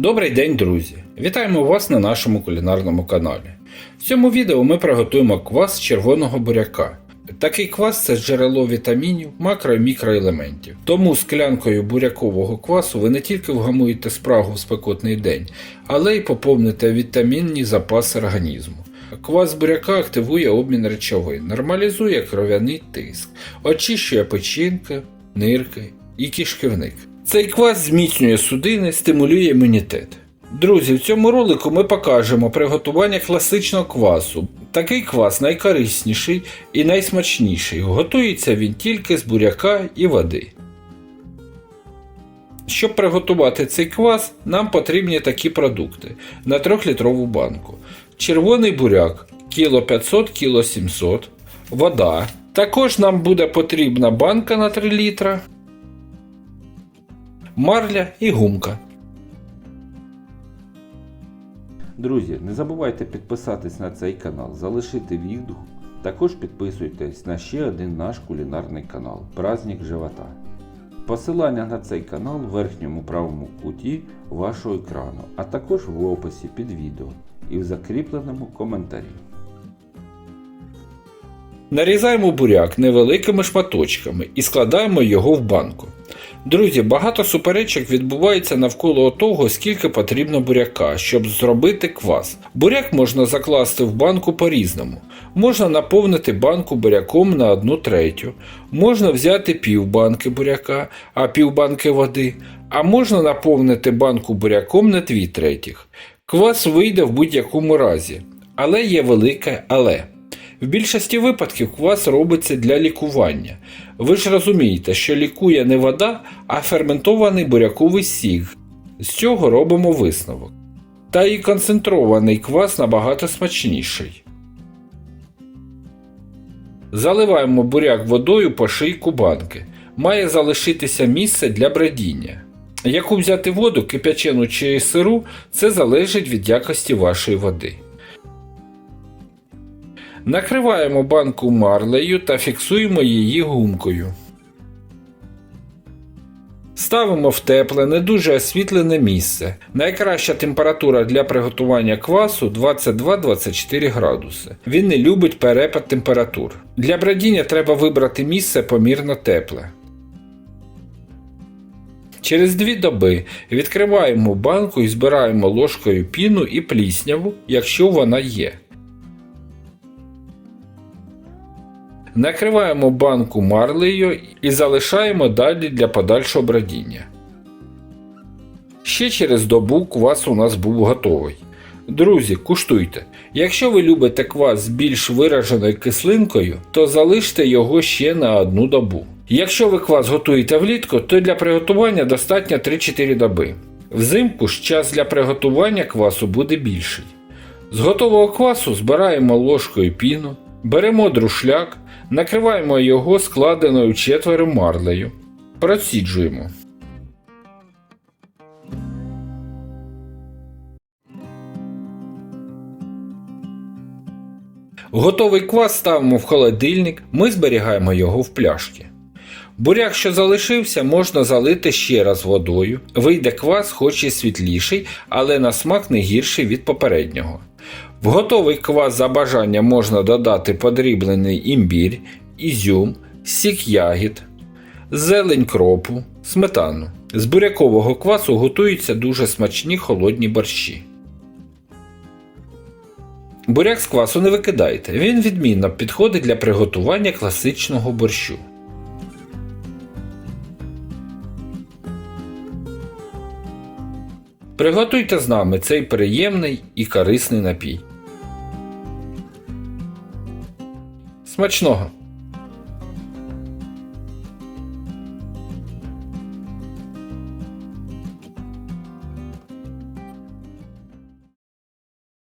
Добрий день, друзі! Вітаємо вас на нашому кулінарному каналі. В цьому відео ми приготуємо квас червоного буряка. Такий квас це джерело вітамінів, макро і мікроелементів. Тому склянкою бурякового квасу ви не тільки вгамуєте спрагу в спекотний день, але й поповните вітамінні запаси організму. Квас буряка активує обмін речовин, нормалізує кров'яний тиск, очищує печінки, нирки і кишківник. Цей квас зміцнює судини, стимулює імунітет. Друзі, в цьому ролику ми покажемо приготування класичного квасу. Такий квас найкорисніший і найсмачніший. Готується він тільки з буряка і води. Щоб приготувати цей квас, нам потрібні такі продукти на 3-літрову банку. Червоний буряк кіло 500 кіло 700, вода. Також нам буде потрібна банка на 3 літра, марля і гумка. Друзі, не забувайте підписатись на цей канал, залишити відгук. Також підписуйтесь на ще один наш кулінарний канал Праздник Живота. Посилання на цей канал в верхньому правому куті вашого екрану, а також в описі під відео і в закріпленому коментарі. Нарізаємо буряк невеликими шматочками і складаємо його в банку. Друзі, багато суперечок відбувається навколо того, скільки потрібно буряка, щоб зробити квас. Буряк можна закласти в банку по-різному. Можна наповнити банку буряком на 1 третю, можна взяти пів банки буряка, а пів банки води, а можна наповнити банку буряком на 2 третіх. Квас вийде в будь-якому разі, але є велике але. В більшості випадків квас робиться для лікування. Ви ж розумієте, що лікує не вода, а ферментований буряковий сік. З цього робимо висновок. Та і концентрований квас набагато смачніший. Заливаємо буряк водою по шийку банки. Має залишитися місце для бродіння. Яку взяти воду, кип'ячену чи сиру, це залежить від якості вашої води. Накриваємо банку марлею та фіксуємо її гумкою. Ставимо в тепле, не дуже освітлене місце. Найкраща температура для приготування квасу 22-24 градуси. Він не любить перепад температур. Для бродіння треба вибрати місце помірно тепле. Через дві доби відкриваємо банку і збираємо ложкою піну і плісняву, якщо вона є. Накриваємо банку марлею і залишаємо далі для подальшого бродіння. Ще через добу квас у нас був готовий. Друзі, куштуйте. Якщо ви любите квас з більш вираженою кислинкою, то залиште його ще на одну добу. Якщо ви квас готуєте влітку, то для приготування достатньо 3-4 доби. Взимку ж час для приготування квасу буде більший. З готового квасу збираємо ложкою піну, беремо друшляк, накриваємо його складеною четверо марлею, проціджуємо. Готовий квас ставимо в холодильник, ми зберігаємо його в пляшки. Буряк, що залишився, можна залити ще раз водою. Вийде квас, хоч і світліший, але на смак не гірший від попереднього. В готовий квас за бажанням можна додати подріблений імбір, ізюм, сік ягід, зелень кропу, сметану. З бурякового квасу готуються дуже смачні холодні борщі. Буряк з квасу не викидайте, він відмінно підходить для приготування класичного борщу. Приготуйте з нами цей приємний і корисний напій. Смачного!